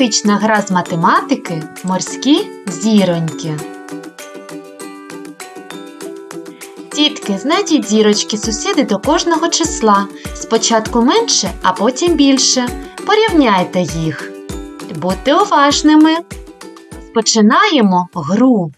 Тематична гра з математики Морські зіроньки. Дітки, знайдіть зірочки сусіди до кожного числа. Спочатку менше, а потім більше. Порівняйте їх. Будьте уважними. Починаємо гру.